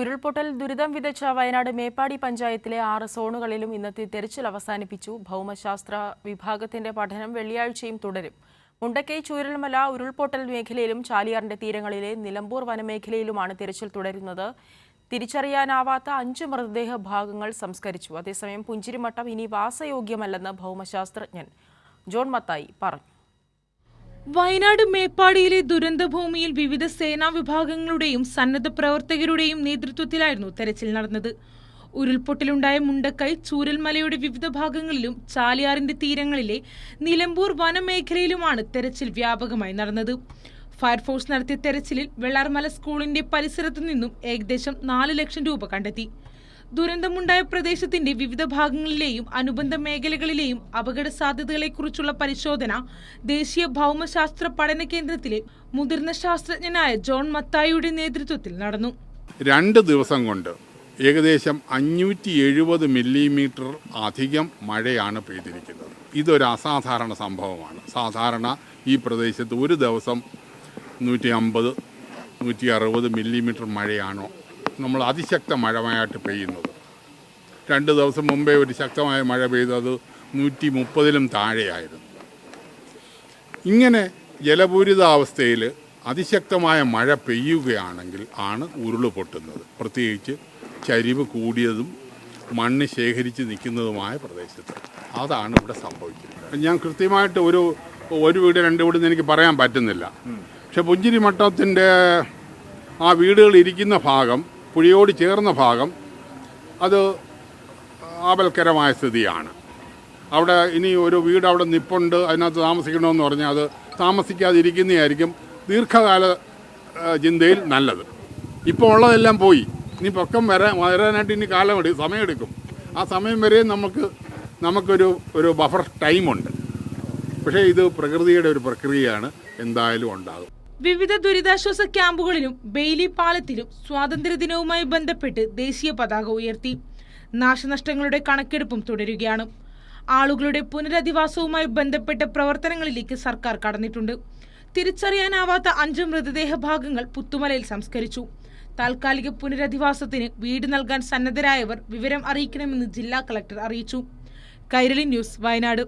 ഉരുൾപൊട്ടൽ ദുരിതം വിതച്ച വയനാട് മേപ്പാടി പഞ്ചായത്തിലെ ആറ് സോണുകളിലും ഇന്നത്തെ തെരച്ചിൽ അവസാനിപ്പിച്ചു. ഭൗമശാസ്ത്ര വിഭാഗത്തിന്റെ പഠനം വെള്ളിയാഴ്ചയും തുടരും. മുണ്ടക്കൈ ചൂരൽമല ഉരുൾപൊട്ടൽ മേഖലയിലും ചാലിയാറിന്റെ തീരങ്ങളിലെ നിലമ്പൂർ വനമേഖലയിലുമാണ് തെരച്ചിൽ തുടരുന്നത്. തിരിച്ചറിയാനാവാത്ത അഞ്ച് മൃതദേഹ ഭാഗങ്ങൾ സംസ്കരിച്ചു. അതേസമയം പുഞ്ചിരിമട്ടം ഇനി വാസയോഗ്യമല്ലെന്ന് ഭൗമശാസ്ത്രജ്ഞൻ ജോൺ മത്തായി പറഞ്ഞു. വയനാട് മേപ്പാടിയിലെ ദുരന്തഭൂമിയിൽ വിവിധ സേനാ വിഭാഗങ്ങളുടെയും സന്നദ്ധ പ്രവർത്തകരുടെയും നേതൃത്വത്തിലായിരുന്നു തെരച്ചിൽ നടന്നത്. ഉരുൾപൊട്ടലുണ്ടായ മുണ്ടക്കൈ ചൂരൽമലയുടെ വിവിധ ഭാഗങ്ങളിലും ചാലിയാറിന്റെ തീരങ്ങളിലെ നിലമ്പൂർ വനമേഖലയിലുമാണ് തെരച്ചിൽ വ്യാപകമായി നടന്നത്. ഫയർഫോഴ്സ് നടത്തിയ തെരച്ചിലിൽ വെള്ളാർമല സ്കൂളിന്റെ പരിസരത്തു നിന്നും ഏകദേശം നാല് ലക്ഷം രൂപ കണ്ടെത്തി. ദുരന്തമുണ്ടായ പ്രദേശത്തിന്റെ വിവിധ ഭാഗങ്ങളിലെയും അനുബന്ധ മേഖലകളിലെയും അപകട സാധ്യതകളെക്കുറിച്ചുള്ള പരിശോധന ദേശീയ ഭൗമശാസ്ത്ര പഠന കേന്ദ്രത്തിലെ മുതിർന്ന ശാസ്ത്രജ്ഞനായ ജോൺ മത്തായിയുടെ നേതൃത്വത്തിൽ നടന്നു. രണ്ട് ദിവസം കൊണ്ട് ഏകദേശം അഞ്ഞൂറ്റി എഴുപത് മില്ലിമീറ്റർ അധികം മഴയാണ് പെയ്തിരിക്കുന്നത്. ഇതൊരു അസാധാരണ സംഭവമാണ്. സാധാരണ ഈ പ്രദേശത്ത് ഒരു ദിവസം നൂറ്റി അമ്പത് നൂറ്റി അറുപത് മില്ലിമീറ്റർ മഴയാണോ നമ്മൾ അതിശക്ത മഴമായിട്ട് പെയ്യുന്നത്. രണ്ട് ദിവസം മുമ്പേ ഒരു ശക്തമായ മഴ പെയ്തത് നൂറ്റി മുപ്പതിലും താഴെയായിരുന്നു. ഇങ്ങനെ ജലപൂരിതാവസ്ഥയിൽ അതിശക്തമായ മഴ പെയ്യുകയാണെങ്കിൽ ആണ് ഉരുൾ പൊട്ടുന്നത്. പ്രത്യേകിച്ച് ചരിവ് കൂടിയതും മണ്ണ് ശേഖരിച്ച് നിൽക്കുന്നതുമായ പ്രദേശത്ത്. അതാണ് ഇവിടെ സംഭവിക്കുന്നത് ഞാൻ കൃത്യമായിട്ട് ഒരു ഒരു വീട് രണ്ട് വീട് എനിക്ക് പറയാൻ പറ്റുന്നില്ല. പക്ഷെ പുഞ്ചിരി മട്ടത്തിന്റെ ആ വീടുകൾ ഇരിക്കുന്ന ഭാഗം പുഴയോട് ചേർന്ന ഭാഗം അത് ആപൽക്കരമായ സ്ഥിതിയാണ്. അവിടെ ഇനി ഒരു വീട് അവിടെ നിപ്പുണ്ട് അതിനകത്ത് താമസിക്കണമെന്ന് പറഞ്ഞാൽ അത് താമസിക്കാതിരിക്കുന്നതായിരിക്കും ദീർഘകാല ചിന്തയിൽ നല്ലത്. ഇപ്പോൾ ഉള്ളതെല്ലാം പോയി. ഇനി പൊക്കം വരാൻ വരാനായിട്ട് ഇനി കാലമെടുക്കും സമയമെടുക്കും. ആ സമയം വരെ നമുക്ക് നമുക്കൊരു ഒരു ബഫർ ടൈമുണ്ട്. പക്ഷേ ഇത് പ്രകൃതിയുടെ ഒരു പ്രക്രിയയാണ്. എന്തായാലും ഉണ്ടാകും. വിവിധ ദുരിതാശ്വാസ ക്യാമ്പുകളിലും ബെയിലി പാലത്തിലും സ്വാതന്ത്ര്യദിനവുമായി ബന്ധപ്പെട്ട് ദേശീയ പതാക ഉയർത്തി. നാശനഷ്ടങ്ങളുടെ കണക്കെടുപ്പും തുടരുകയാണ്. ആളുകളുടെ പുനരധിവാസവുമായി ബന്ധപ്പെട്ട പ്രവർത്തനങ്ങളിലേക്ക് സർക്കാർ കടന്നിട്ടുണ്ട്. തിരിച്ചറിയാനാവാത്ത അഞ്ച് മൃതദേഹ ഭാഗങ്ങൾ പുത്തുമലയിൽ സംസ്കരിച്ചു. താൽക്കാലിക പുനരധിവാസത്തിന് വീട് നൽകാൻ സന്നദ്ധരായവർ വിവരം അറിയിക്കണമെന്ന് ജില്ലാ കളക്ടർ അറിയിച്ചു. കൈരളി ന്യൂസ് വയനാട്.